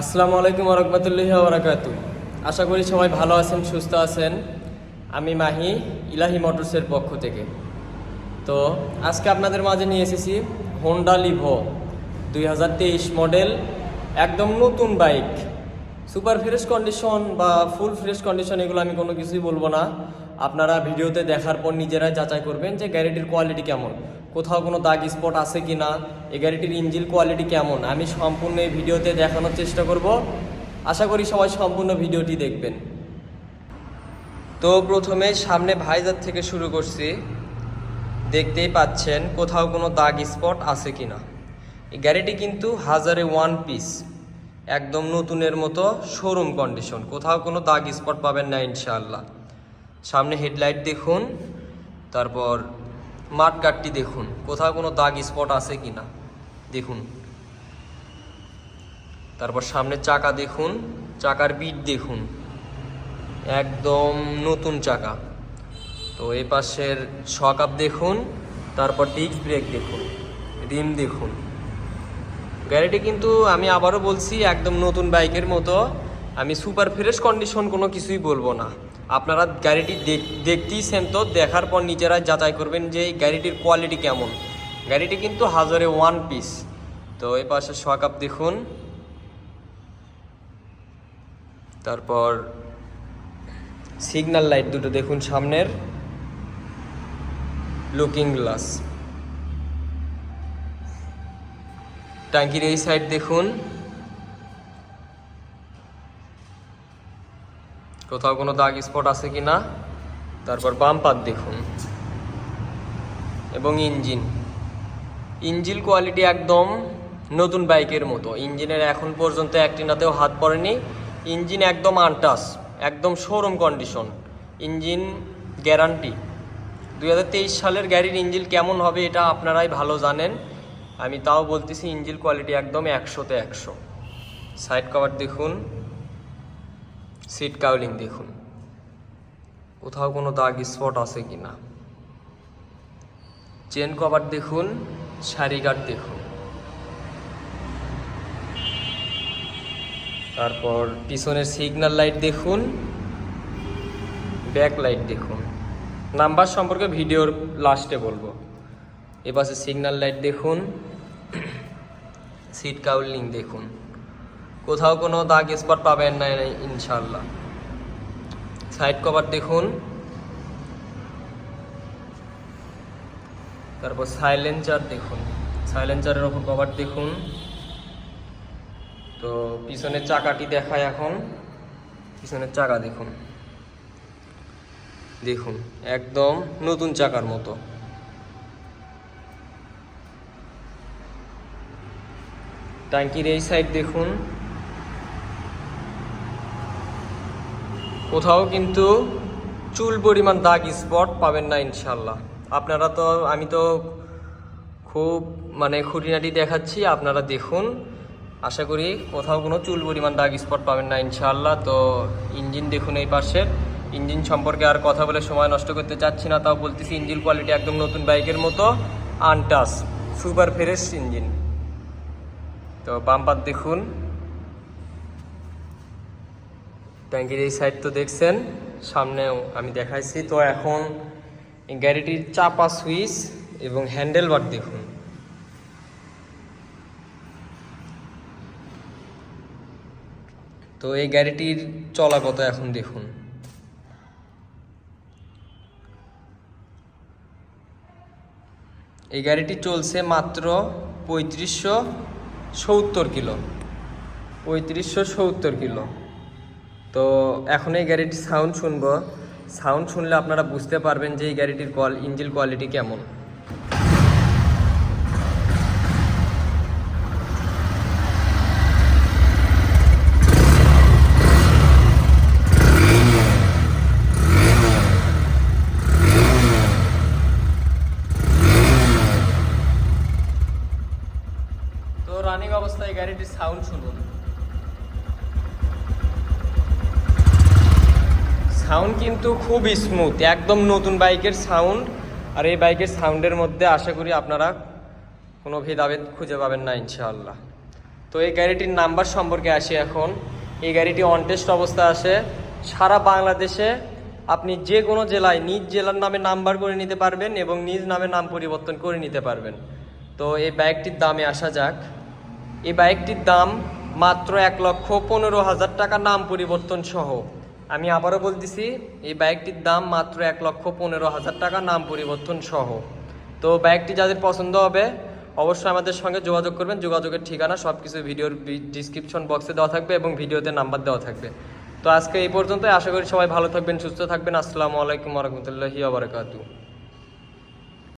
আসসালামু আলাইকুম রহমতুল্লাহ বরাকাতু। আশা করি সবাই ভালো আছেন, সুস্থ আছেন। আমি মাহি, ইলাহি মোটরসের পক্ষ থেকে। তো আজকে আপনাদের মাঝে নিয়ে এসেছি হোন্ডা লিভো দুই হাজার তেইশ মডেল একদম নতুন বাইক সুপার ফ্রেশ কন্ডিশন বা ফুল ফ্রেশ কন্ডিশন এগুলো আমি কোনো কিছুই বলব না। আপনারা ভিডিওতে দেখার পর নিজেরাই যাচাই করবেন যে গাড়িটির কোয়ালিটি কেমন। কোথাও কোনো দাগ স্পট আছে কি না, এই গাড়িটির ইঞ্জিন কোয়ালিটি কেমন। আমি সম্পূর্ণ এই ভিডিওতে দেখানোর চেষ্টা করব। আশা করি সবাই সম্পূর্ণ ভিডিওটি দেখবেন। তো প্রথমে সামনে ভাইজার থেকে শুরু করছি। দেখতেই পাচ্ছেন কোথাও কোনো দাগ স্পট আছে কি না। এই গাড়িটি কিন্তু হাজারে ওয়ান পিস একদম নতুনের মতো শোরুম কন্ডিশন কোথাও কোনো দাগ স্পট পাবেন না ইনশাআল্লাহ। সামনে হেডলাইট দেখুন, তারপর মাঠ গার্ডটি দেখুন, কোথাও কোনো দাগ স্পট আছে কি না দেখুন। তারপর সামনে চাকা দেখুন, চাকার বিট দেখুন, একদম নতুন চাকা। তো এই পাশের শক আপ দেখুন, তারপর ডিস্ক ব্রেক দেখুন, রিম দেখুন। গাড়িটি কিন্তু আমি আবারও বলছি, একদম নতুন বাইকের মতো, আমি সুপার ফ্রেশ কন্ডিশন কোনো কিছুই বলব না। আপনারা গাড়িটি দেখ- দেখতেইছেন তো, দেখার পর নিজেরা যাচাই করবেন যে এই গাড়িটির কোয়ালিটি কেমন। গাড়িটি কিন্তু হাজারে ওয়ান পিস তো এই পাশে আপ দেখুন। তারপর সিগন্যাল লাইট দুটো দেখুন সামনের। লুকিং গ্লাস ট্যাঙ্কির এই সাইড দেখুন। কোথাও কোনো দাগ স্পট আছে কি না? তারপর বাম্পার দেখুন। এবং ইঞ্জিন। ইঞ্জিন কোয়ালিটি একদম নতুন বাইকের মতো। ইঞ্জিনের এখন পর্যন্ত একটিনাতেও হাত পড়েনি। ইঞ্জিন একদম আনটাস একদম শোরুম কন্ডিশন। Engine guarantee. দু হাজার তেইশ সালের গাড়ির ইঞ্জিন কেমন হবে এটা আপনারাই ভালো জানেন। আমি তাও বলতেছি, ইঞ্জিন কোয়ালিটি একদম একশোতে একশো। সাইড কভার দেখুন। সিট কাউলিং দেখুন। কোথাও কোনো দাগ স্পট আছে কি না চেন কভার দেখুন শাড়ি গার্ড দেখুন। তারপর পিছনের সিগন্যাল লাইট দেখুন ব্যাক লাইট দেখুন। নাম্বার সম্পর্কে ভিডিওর লাস্টে বলব। এপাশে সিগন্যাল লাইট দেখুন সিট কাউলিং দেখুন। কোথাও কোনো দাগ স্পট পাবেন না ইনশাল্লাহ সাইড কভার দেখুন। তারপর সাইলেন্সার দেখুন। সাইলেন্সারের ওপর কভার দেখুন। তো পিছনের চাকাটি দেখায় এখন। পিছনের চাকা দেখুন। দেখুন, একদম নতুন চাকার মতো। ট্যাঙ্কির এই সাইড দেখুন। কোথাও কিন্তু চুল পরিমাণ দাগ স্পট পাবেন না ইনশাল্লাহ আপনারা তো, আমি তো খুব মানে খুঁটিনাটি দেখাচ্ছি, আপনারা দেখুন। আশা করি কোথাও কোনো চুল পরিমাণ দাগ স্পট পাবেন না ইনশাল্লাহ তো ইঞ্জিন দেখুন এই পাশের। ইঞ্জিন সম্পর্কে আর কথা বলে সময় নষ্ট করতে চাচ্ছি না, তাও বলতেছি ইঞ্জিন কোয়ালিটি একদম নতুন বাইকের মতো। আনটাস, সুপার ফ্রেশ ইঞ্জিন। তো বাম্পার দেখুন। ট্যাঙ্কির এই সাইড তো দেখছেন, সামনেও আমি দেখাইছি। তো এখন গাড়িটির চাপা সুইচ এবং হ্যান্ডেল বার দেখুন। তো এই গাড়িটির চলা কত এখন দেখুন। এই গাড়িটি চলছে মাত্র পঁয়ত্রিশশো সত্তর কিলো। পঁয়ত্রিশশো সত্তর কিলো। তো এখন এই গাড়িটির সাউন্ড শুনব। সাউন্ড শুনলে আপনারা বুঝতে পারবেন যে এই গাড়িটির কল ইঞ্জিন কোয়ালিটি কেমন। তো রানিং অবস্থায় গাড়িটির সাউন্ড শুনুন। সাউন্ড কিন্তু খুব স্মুথ একদম নতুন বাইকের সাউন্ড। আর এই বাইকের সাউন্ডের মধ্যে আশা করি আপনারা কোনো ভেদাভেদ খুঁজে পাবেন না, ইনশাআল্লাহ। তো এই গাড়িটির নাম্বার সম্পর্কে আসি এখন। এই গাড়িটি অন টেস্ট অবস্থা আছে সারা বাংলাদেশে আপনি যে কোনো জেলায় নিজ জেলার নামে নাম্বার করে নিতে পারবেন এবং নিজ নামে নাম পরিবর্তন করে নিতে পারবেন। তো এই বাইকটির দামে আসা যাক। এই বাইকটির দাম মাত্র এক লক্ষ পনেরো হাজার টাকা নাম পরিবর্তন সহ। আমি আবারও বলতেছি, এই বাইকটির দাম মাত্র এক লক্ষ পনেরো হাজার টাকা, নাম পরিবর্তন সহ। তো বাইকটি যাদের পছন্দ হবে, অবশ্যই আমাদের সঙ্গে যোগাযোগ করবেন। যোগাযোগের ঠিকানা সব কিছু ভিডিওর ডিসক্রিপশন বক্সে দেওয়া থাকবে এবং ভিডিওতে নাম্বার দেওয়া থাকবে। তো আজকে এই পর্যন্তই। আশা করি সবাই ভালো থাকবেন, সুস্থ থাকবেন। আসসালামু আলাইকুম রহমতুল্লাহি আবরকাতু